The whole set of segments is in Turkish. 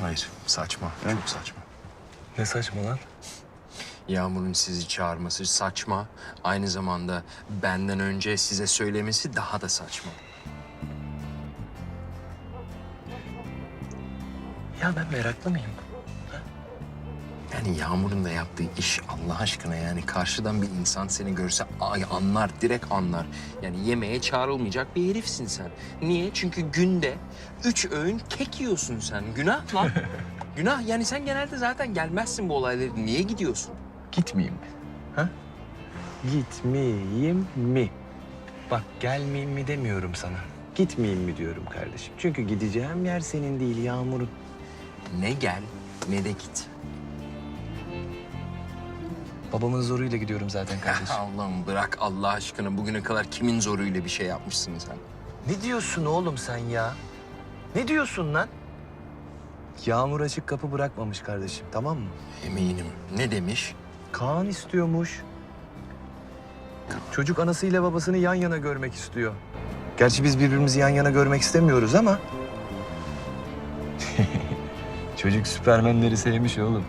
Hayır saçma. Çok saçma. Ne saçma lan? Yağmur'un sizi çağırması saçma. Aynı zamanda benden önce size söylemesi daha da saçma. Ya ben meraklı mıyım? Yani Yağmur'un da yaptığı iş Allah aşkına yani karşıdan bir insan seni görse ay anlar, direkt anlar. Yani yemeğe çağrılmayacak bir herifsin sen. Niye? Çünkü günde üç öğün kek yiyorsun sen. Günah lan. Günah. Yani sen genelde zaten gelmezsin bu olaylara. Niye gidiyorsun? Gitmeyeyim mi? Ha? Gitmeyeyim mi? Bak gelmeyeyim mi demiyorum sana. Gitmeyeyim mi diyorum kardeşim. Çünkü gideceğim yer senin değil Yağmur'un. Ne gel ne de git. Babamın zoruyla gidiyorum zaten kardeşim. Allah'ım bırak Allah aşkına bugüne kadar kimin zoruyla bir şey yapmışsın sen? ne diyorsun oğlum sen ya? Ne diyorsun lan? Yağmur açık kapı bırakmamış kardeşim tamam mı? Eminim. Ne demiş? Kaan istiyormuş. Çocuk anasıyla babasını yan yana görmek istiyor. Gerçi biz birbirimizi yan yana görmek istemiyoruz ama... Çocuk süpermenleri sevmiş oğlum.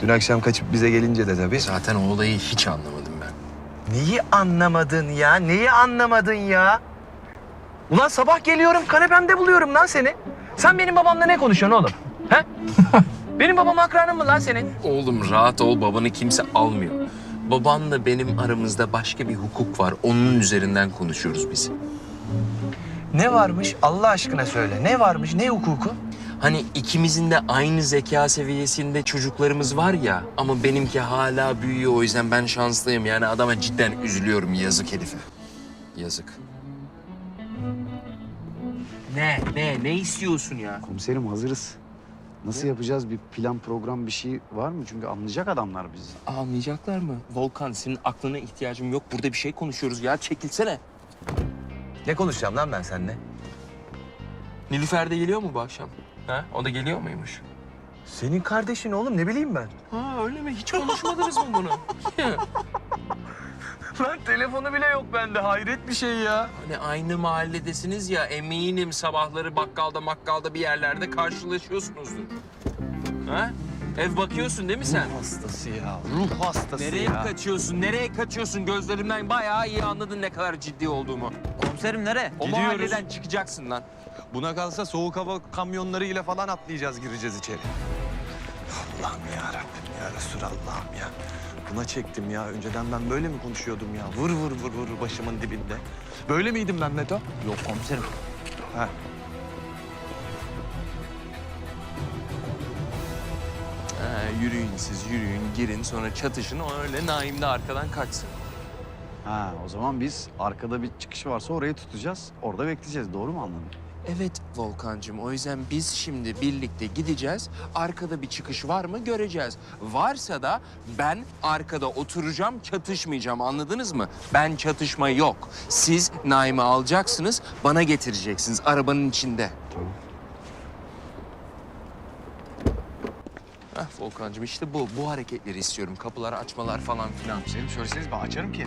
Dün akşam kaçıp bize gelince de tabii. Zaten o olayı hiç anlamadım ben. Neyi anlamadın ya? Neyi anlamadın ya? Ulan sabah geliyorum kanepemde buluyorum lan seni. Sen benim babamla ne konuşuyorsun oğlum? He? benim babam akranın mı lan senin? Oğlum rahat ol babanı kimse almıyor. Babanla benim aramızda başka bir hukuk var. Onun üzerinden konuşuyoruz biz. Ne varmış Allah aşkına söyle. Ne varmış ne hukuku? Hani ikimizin de aynı zeka seviyesinde çocuklarımız var ya ama benimki hala büyüyor o yüzden ben şanslıyım. Yani adama cidden üzülüyorum yazık herife. Yazık. Ne ne ne istiyorsun ya? Komiserim hazırız. Nasıl yapacağız? Bir plan, program bir şey var mı? Çünkü anlayacak adamlar bizi. Anlayacaklar mı? Volkan senin aklına ihtiyacım yok. Burada bir şey konuşuyoruz ya. Çekilsene. Ne konuşacağım lan ben seninle? Nilüfer de geliyor mu bu akşam? Ha? O da geliyor muymuş? Senin kardeşin oğlum ne bileyim ben. Ha öyle mi? Hiç konuşmadınız mı bunu? Lan telefonu bile yok bende hayret bir şey ya. hani aynı mahalledesiniz ya eminim sabahları bakkalda makkalda bir yerlerde karşılaşıyorsunuzdur. Ha? Ev bakıyorsun değil mi sen? hastası ya ruh hastası Nereye kaçıyorsun? Nereye kaçıyorsun? Gözlerimden bayağı iyi anladın ne kadar ciddi olduğumu. Komiserim nereye? O Gidiyoruz. mahalleden çıkacaksın lan. Buna kalsa soğuk hava kamyonlarıyla falan atlayacağız gireceğiz içeri. Allah'ım ya Rabbim ya Resulallah'ım ya. Buna çektim ya. Önceden ben böyle mi konuşuyordum ya? Vur vur vur vur başımın dibinde. Böyle miydim ben Neto? Yok komiserim. Ha. Ha, yürüyün siz yürüyün girin sonra çatışın o öyle Naim de arkadan kaçsın. Ha, o zaman biz arkada bir çıkış varsa orayı tutacağız. Orada bekleyeceğiz. Doğru mu anladım? Evet Volkan'cığım o yüzden biz şimdi birlikte gideceğiz. Arkada bir çıkış var mı göreceğiz. Varsa da ben arkada oturacağım çatışmayacağım anladınız mı? Ben çatışma yok. Siz Naim'i alacaksınız bana getireceksiniz arabanın içinde. Heh Volkan'cığım işte bu. Bu hareketleri istiyorum. Kapıları açmalar falan filan. Senin söyleseniz ben açarım ki.